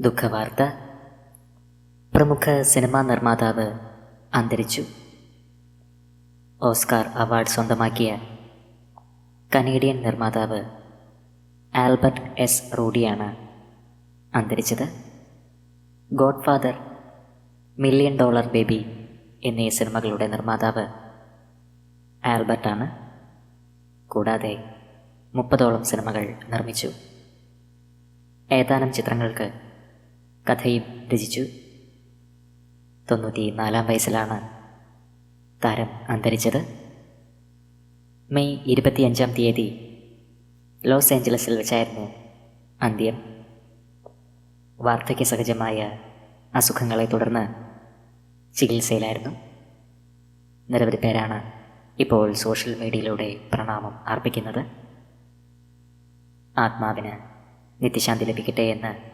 ദുഃഖവാർത്ത. പ്രമുഖ സിനിമാ നിർമ്മാതാവ് അന്തരിച്ചു. ഓസ്കാർ അവാർഡ് സ്വന്തമാക്കിയ കനേഡിയൻ നിർമ്മാതാവ് ആൽബർട്ട് എസ്. റൂഡിയാണ് അന്തരിച്ചത്. Godfather million dollar baby എന്നീ സിനിമകളുടെ നിർമ്മാതാവ് ആൽബർട്ടാണ്. കൂടാതെ മുപ്പതോളം സിനിമകൾ നിർമ്മിച്ചു. ഏതാനും ചിത്രങ്ങൾക്ക് കഥയും രചിച്ചു. തൊണ്ണൂറ്റി നാലാം വയസ്സിലാണ് താരം അന്തരിച്ചത്. മെയ് ഇരുപത്തിയഞ്ചാം തീയതി ലോസ് ഏഞ്ചലസിൽ വെച്ചായിരുന്നു അന്ത്യം. വാർദ്ധക്യ സഹജമായ അസുഖങ്ങളെ തുടർന്ന് ചികിത്സയിലായിരുന്നു. നിരവധി പേരാണ് ഇപ്പോൾ സോഷ്യൽ മീഡിയയിലൂടെ പ്രണാമം അർപ്പിക്കുന്നത്. ആത്മാവിന് നിത്യശാന്തി ലഭിക്കട്ടെ എന്ന്